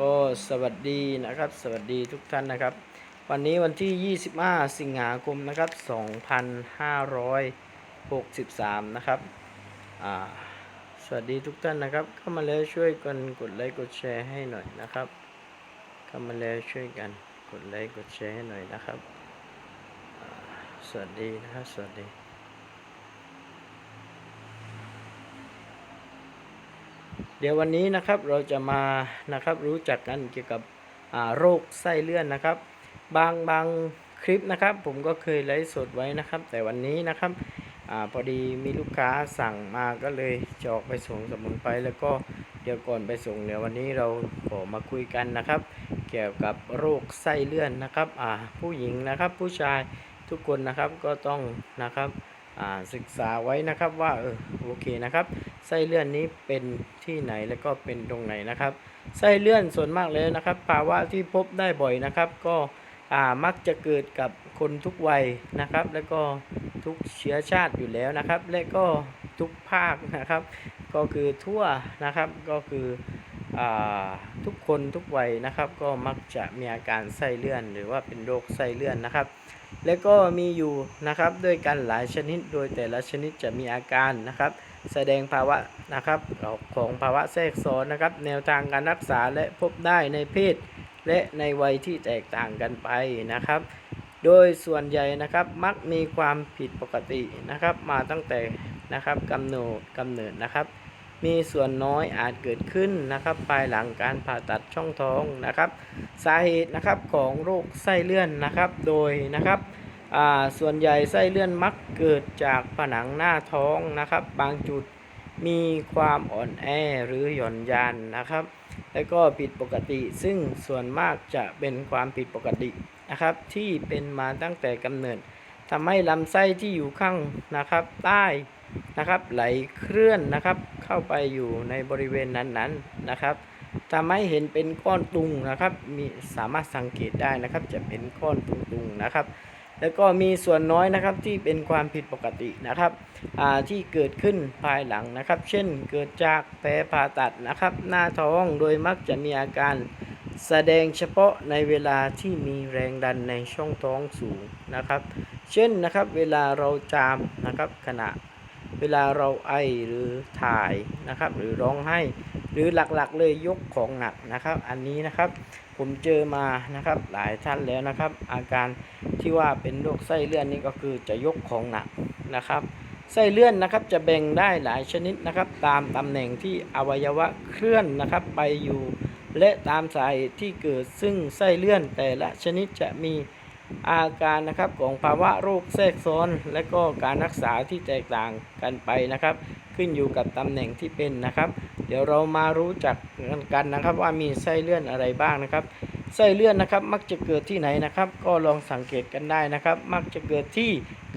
ก็สวัสดีนะครับ สวัสดีทุกท่านนะครับ วันนี้วันที่ 25 สิงหาคมนะครับ 2563 นะครับสวัสดีทุกท่านนะครับ เข้ามาแล้วช่วยกันกดไลค์กดแชร์ให้หน่อยนะครับ เข้ามาแล้วช่วยกันกดไลค์กดแชร์ให้หน่อยนะครับ สวัสดีนะครับ สวัสดี เดี๋ยววันนี้นะครับเราจะมานะครับรู้จักกันเกี่ยวกับโรคไส้เลื่อนนะครับ บางบางคลิปนะครับ ผมก็เคยไลฟ์สดไว้นะครับ แต่วันนี้นะครับอพอดีมีลูกค้าสั่งมาก็เลยจอกไปส่งสมุนไพรแล้วก็เดี๋ยวก่อนไปส่งเดี๋ยววันนี้เราขอมาคุยกันนะครับ เกี่ยวกับโรคไส้เลื่อนนะครับผู้หญิงนะครับผู้ชายทุกคนนะครับก็ต้องนะครับศึกษาไว้นะครับว่าเออโอเคนะครับ ไส้เลื่อนนี้เป็นที่ไหนแล้วก็เป็นตรงไหนนะครับ ไส้เลื่อนส่วนมากเลยนะครับ ภาวะที่พบได้บ่อยนะครับ ก็มักจะเกิดกับคนทุกวัยนะครับ แล้วก็ทุกเชื้อชาติอยู่แล้วนะครับ และก็ทุกภาคนะครับ ก็คือทั่วนะครับก็คืออทุกคนทุกวัยนะครับ ก็มักจะมีอาการไส้เลื่อน หรือว่าเป็นโรคไส้เลื่อนนะครับ และก็มีอยู่นะครับด้วยกันหลายชนิดโดยแต่ละชนิดจะมีอาการนะครับ แสดงภาวะนะครับของภาวะแทรกซ้อนนะครับ แนวทางการรักษาและพบได้ในเพศ และในวัยที่แตกต่างกันไปนะครับ โดยส่วนใหญ่นะครับมักมีความผิดปกตินะครับ มาตั้งแต่นะครับกำเนิดกำเนิดนะครับ มีส่วนน้อยอาจเกิดขึ้นนะครับ ภายหลังการผ่าตัดช่องท้องนะครับ สาเหตุนะครับของโรคไส้เลื่อนนะครับ โดยนะครับ ส่วนใหญ่ไส้เลื่อนมักเกิดจากผนังหน้าท้องนะครับ บางจุดมีความอ่อนแอหรือหย่อนยานนะครับ แล้วก็ผิดปกติซึ่งส่วนมากจะเป็นความผิดปกตินะครับ ที่เป็นมาตั้งแต่กำเนิดทำให้ลำไส้ที่อยู่ข้างนะครับ ใต้นะครับ ไหลเคลื่อนนะครับ เข้าไปอยู่ในบริเวณนั้นๆนะครับทำให้เห็นเป็นก้อนตุงนะครับ มีสามารถสังเกตได้นะครับ จะเป็นก้อนตุงๆนะครับ แล้วก็มีส่วนน้อยนะครับที่เป็นความผิดปกตินะครับที่เกิดขึ้นภายหลังนะครับ เช่นเกิดจากแผลผ่าตัดนะครับ หน้าท้องโดยมักจะมีอาการแสดงเฉพาะในเวลาที่มีแรงดันในช่องท้องสูงนะครับ เช่นนะครับเวลาเราจามนะครับขณะเวลาเราไอหรือถ่ายนะครับ หรือร้องไห้ หรือหลักๆเลยยกของหนักนะครับ อันนี้นะครับผมเจอมานะครับหลายท่านแล้วนะครับ อาการที่ว่าเป็นโรคไส้เลื่อนนี่ก็คือจะยกของหนักนะครับไส้เลื่อนนะครับจะแบ่งได้หลายชนิดนะครับ ตามตำแหน่งที่อวัยวะเคลื่อนนะครับไปอยู่ และตามสาเหตุที่เกิดซึ่งไส้เลื่อนแต่ละชนิดจะมีอาการนะครับของภาวะโรคแทรกซ้อน และก็การรักษาที่แตกต่างกันไปนะครับ ขึ้นอยู่กับตำแหน่งที่เป็นนะครับ เดี๋ยวเรามารู้จักกันนะครับ ว่ามีไส้เลื่อนอะไรบ้างนะครับ ไส้เลื่อนนะครับ มักจะเกิดที่ไหนนะครับ ก็ลองสังเกตกันได้นะครับ มักจะเกิดที่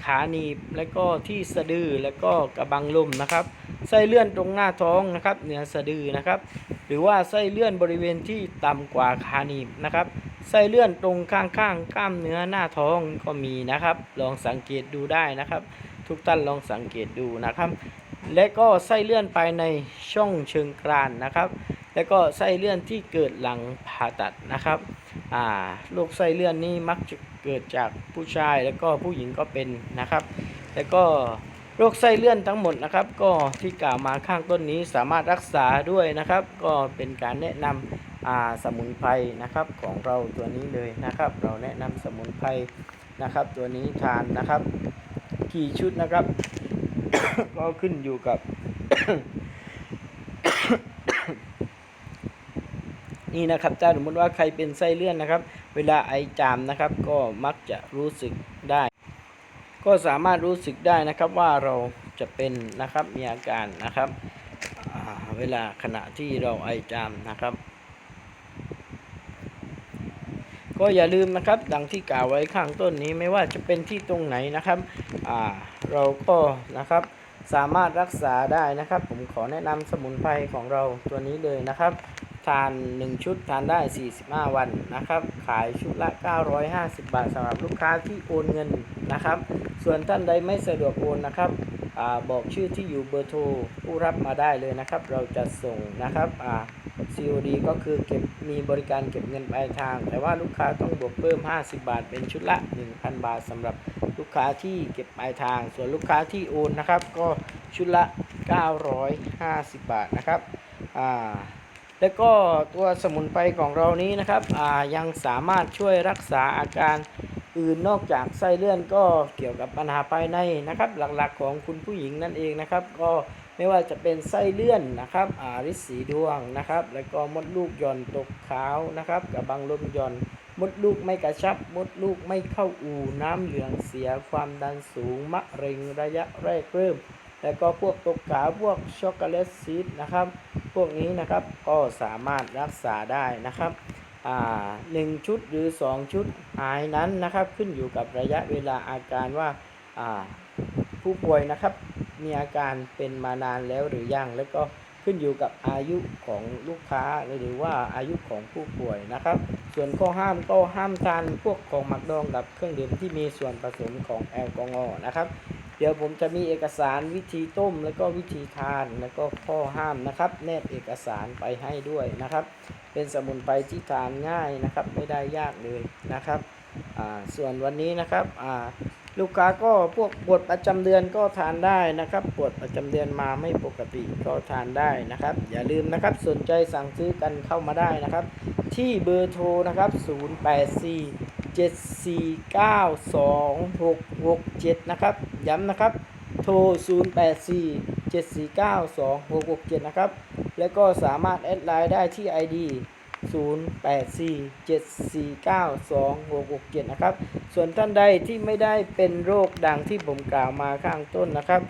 ขาหนีบและก็ที่สะดือและก็กระบังลมนะครับ ไส้เลื่อนตรงหน้าท้องนะครับ เหนือสะดือนะครับ หรือว่าไส้เลื่อนบริเวณที่ต่ำกว่าขาหนีบนะครับไส้เลื่อนตรงข้างๆกล้ามเนื้อหน้าท้องก็มีนะครับ ลองสังเกตดูได้นะครับ ทุกท่านลองสังเกตดูนะครับ และก็ไส้เลื่อนภายในช่องเชิงกรานนะครับ แล้วก็ไส้เลื่อนที่เกิดหลังผ่าตัดนะครับอ่าโรคไส้เลื่อนนี่มักจะเกิดจากผู้ชายแล้วก็ผู้หญิงก็เป็นนะครับ แล้วก็โรคไส้เลื่อนทั้งหมดนะครับ ก็ที่กล่าวมาข้างต้นนี้สามารถรักษาด้วยนะครับ ก็เป็นการแนะนำอ่าสมุนไพรนะครับของเราตัวนี้เลยนะครับ เราแนะนำสมุนไพรนะครับ ตัวนี้ทานนะครับกี่ชุดนะครับ ก็ขึ้นอยู่กับ นี่นะครับถ้าสมมติว่าใครเป็นไส้เลื่อนนะครับ เวลาไอจามนะครับ ก็มักจะรู้สึกได้ ก็สามารถรู้สึกได้นะครับว่าเราจะเป็นนะครับมีอาการนะครับเวลาขณะที่เราไอจามนะครับ ก็อย่าลืมนะครับ ดังที่กล่าวไว้ข้างต้นนี้ไม่ว่าจะเป็นที่ตรงไหนนะครับอ่าเราก็นะครับสามารถรักษาได้นะครับ ผมขอแนะนำสมุนไพรของเราตัวนี้เลยนะครับทาน 1 ชุดทานได้ 45 วันนะครับ ขายชุดละ 950 บาทสำหรับลูกค้าที่โอนเงินนะครับ ส่วนท่านใดไม่สะดวกโอนนะครับอบอกชื่อที่อยู่เบอร์โทรผู้รับมาได้เลยนะครับ เราจะส่งนะครับ COD ก็คือเก็บมีบริการเก็บเงินปลายทาง แต่ว่าลูกค้าต้องบวกเพิ่ม 50 บาท เป็นชุดละ 1,000 บาทสำหรับลูกค้าที่เก็บปลายทาง ส่วนลูกค้าที่โอนนะครับ ก็ชุดละ 950 บาทนะครับอ่าแล้วก็ตัวสมุนไพรของเรานี้นะครับอ่ายังสามารถช่วยรักษาอาการอื่นนอกจากไส้เลื่อนก็เกี่ยวกับปัญหาภายในนะครับ หลักๆของคุณผู้หญิงนั่นเองนะครับ ก็ ไม่ว่าจะเป็นไส้เลื่อนนะครับอาริสีดวงนะครับ แล้วก็มดลูกหย่อนตกขาวนะครับกับบางลมหย่อนมดลูกไม่กระชับ มดลูกไม่เข้าอู่น้ำเหลืองเสียความดันสูงมะเร็งระยะแรกเริ่ม แล้วก็พวกตกขาวพวกช็อกโกแลตซีดนะครับ พวกนี้นะครับก็สามารถรักษาได้นะครับหนึ่งชุดหรือ 2 ชุดหายนั้นนะครับ ขึ้นอยู่กับระยะเวลาอาการว่าผู้ป่วยนะครับ มีอาการเป็นมานานแล้วหรือยัง แล้วก็ขึ้นอยู่กับอายุของลูกค้าหรือว่าอายุของผู้ป่วยนะครับ ส่วนข้อห้ามก็ห้ามทานพวกของหมักดองกับเครื่องดื่มที่มีส่วนผสมของแอลกอฮอล์นะครับ เดี๋ยวผมจะมีเอกสารวิธีต้ม แล้วก็วิธีทานแล้วก็ข้อห้ามนะครับ แนบเอกสารไปให้ด้วยนะครับ เป็นสมุนไพรที่ทานง่ายนะครับ ไม่ได้ยากเลยนะครับ ส่วนวันนี้นะครับอ่า ลูกค้าก็พวกปวดประจำเดือนก็ทานได้นะครับปวดประจำเดือนมาไม่ปกติก็ทานได้นะครับ อย่าลืมนะครับสนใจสั่งซื้อกันเข้ามาได้นะครับ ที่เบอร์โทรนะครับ 084 7492667 นะครับ ย้ำนะครับ โทร 084 7492667 นะครับ แล้วก็สามารถแอดไลน์ได้ที่ ID 084 7492667 นะครับ ส่วนท่านใดที่ไม่ได้เป็นโรคดังที่ผมกล่าวมาข้างต้นนะครับ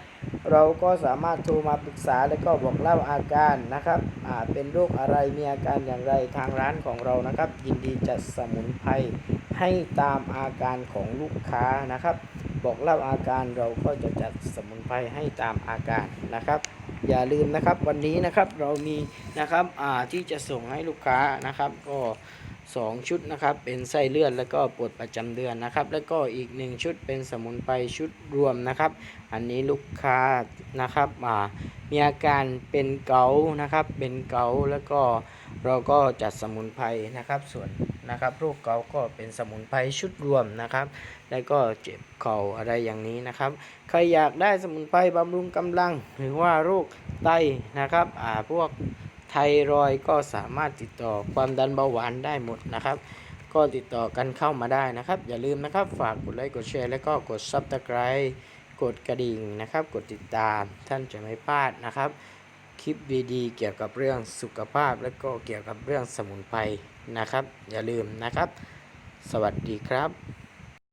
เราก็สามารถโทรมาปรึกษาแล้วก็บอกเล่าอาการนะครับอ่าเป็นโรคอะไรมีอาการอย่างไรทางร้านของเรานะครับ ยินดีจัดสมุนไพรให้ตามอาการของลูกค้านะครับ บอกเล่าอาการเราก็จะจัดสมุนไพรให้ตามอาการนะครับ อย่าลืมนะครับวันนี้นะครับเรามีนะครับอ่าที่จะส่งให้ลูกค้านะครับก็2 ชุดนะครับเป็นไส้เลือนแล้วก็ปวดประจำเดือนนะครับ แล้วก็อีก 1 ชุดเป็นสมุนไพรชุดรวมนะครับ อันนี้ลูกค้านะครับอ่ามีอาการเป็นเกานะครับเป็นเกาแล้วก็ เราก็จัดสมุนไพรนะครับส่วนนะครับโรคเกาก็เป็นสมุนไพรชุดรวมนะครับ แล้วก็เจ็บเข่าอะไรอย่างนี้นะครับ ใครอยากได้สมุนไพรบำรุงกำลัง หรือว่าโรคไตนะครับอ่าพวกไทรอยก็สามารถติดต่อความดันเบาหวานได้หมดนะครับ ก็ติดต่อกันเข้ามาได้นะครับ อย่าลืมนะครับฝากกดไลค์กดแชร์แล้วก็กด Subscribe กดกระดิ่งนะครับ กดติดตามท่านจะไม่พลาดนะครับ คลิปดีๆเกี่ยวกับเรื่องสุขภาพและก็เกี่ยวกับเรื่องสมุนไพรนะครับ อย่าลืมนะครับ สวัสดีครับ